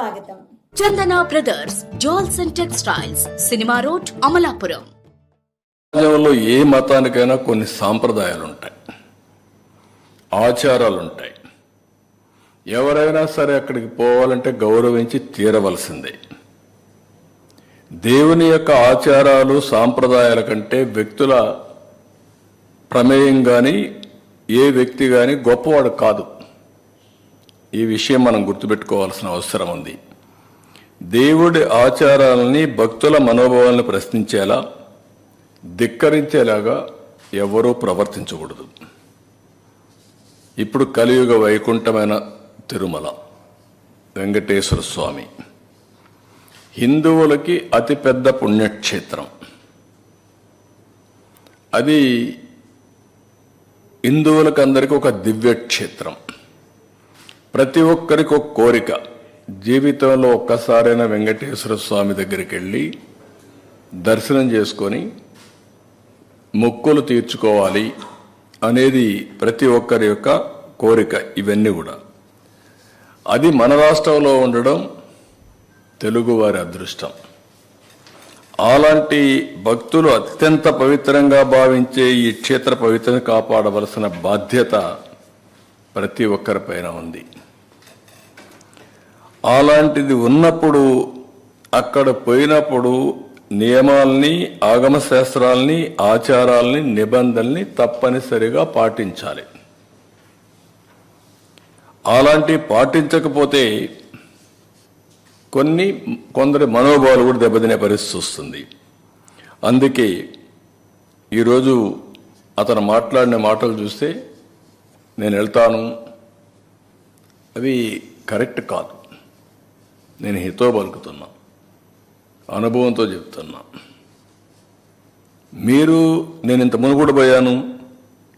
స్వాగతం. Chandana brothers jewels and textiles cinema road Amalapuram. సమాజంలో ఏ మతానికైనా కొన్ని సాంప్రదాయాలు ఉంటాయి ఆచారాలు ఉంటాయి ఎవరైనా సరే అక్కడికి పోవాలంటే గౌరవించి తీరవలసిందే. దేవుని యొక్క ఆచారాలు సాంప్రదాయాల కంటే వ్యక్తుల ప్రమేయం కానీ ఏ వ్యక్తి కానీ గొప్పవాడు కాదు. ఈ విషయం మనం గుర్తుపెట్టుకోవాల్సిన అవసరం ఉంది. దేవుడి ఆచారాలని భక్తుల మనోభావాలను ప్రశ్నించేలా ధిక్కరించేలాగా ఎవరూ ప్రవర్తించకూడదు. ఇప్పుడు కలియుగ వైకుంఠమైన తిరుమల వెంకటేశ్వర స్వామి. హిందువులకి అతిపెద్ద పుణ్యక్షేత్రం. అది హిందువులకు అందరికీ ఒక దివ్యక్షేత్రం. ప్రతి ఒక్కరికి ఒక కోరిక. జీవితంలో ఒక్కసారైనా వెంకటేశ్వర స్వామి దగ్గరికి వెళ్ళి దర్శనం చేసుకొని మొక్కులు తీర్చుకోవాలి అనేది ప్రతి ఒక్కరి యొక్క కోరిక ఇవన్నీ కూడా. అది మన రాష్ట్రంలో ఉండడం తెలుగువారి అదృష్టం. అలాంటి భక్తులు అత్యంత పవిత్రంగా భావించే ఈ క్షేత్ర పవిత్రం కాపాడవలసిన బాధ్యత ప్రతి ఒక్కరిపైన ఉంది. అలాంటిది ఉన్నప్పుడు అక్కడ పోయినప్పుడు నియమాల్ని ఆగమ శాస్త్రాల్ని ఆచారాల్ని నిబంధనల్ని తప్పనిసరిగా పాటించాలి. అలాంటి పాటించకపోతే కొన్ని కొందరి మనోభావాలు కూడా దెబ్బతినే పరిస్థితి వస్తుంది. అందుకే ఈరోజు అతను మాట్లాడిన మాటలు చూస్తే నేను వెళ్తాను. అవి కరెక్ట్ కాదు. నేను హితో పలుకుతున్నా అనుభవంతో చెప్తున్నా. మీరు నేను ఇంత మునుగుడు పోయాను.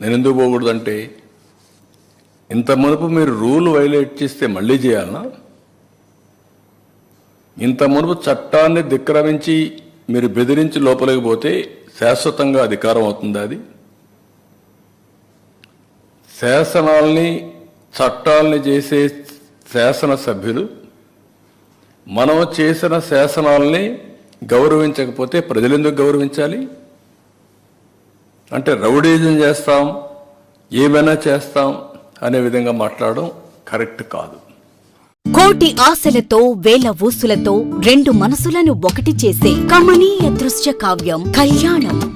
నేను ఎందుకు పోకూడదంటే ఇంత మునుపు మీరు రూల్ వైలేట్ చేస్తే మళ్ళీ చేయాలనా? ఇంత మునుపు చట్టాన్ని ధిక్కరమించి మీరు బెదిరించి లోపలికి పోతే శాశ్వతంగా అధికారం అవుతుంది అది? శాసనాల్ని చట్టాల్ని చేసే శాసనసభ్యులు మనం చేసిన శాసనాల్ని గౌరవించకపోతే ప్రజలు ఎందుకు గౌరవించాలి? అంటే రౌడీజం చేస్తాం ఏమైనా చేస్తాం అనే విధంగా మాట్లాడడం కరెక్ట్ కాదు. కోటి ఆశలతో వేల ఊసులతో రెండు మనసులను ఒకటి చేసే కమనీయ దృశ్య కావ్యం కళ్యాణం.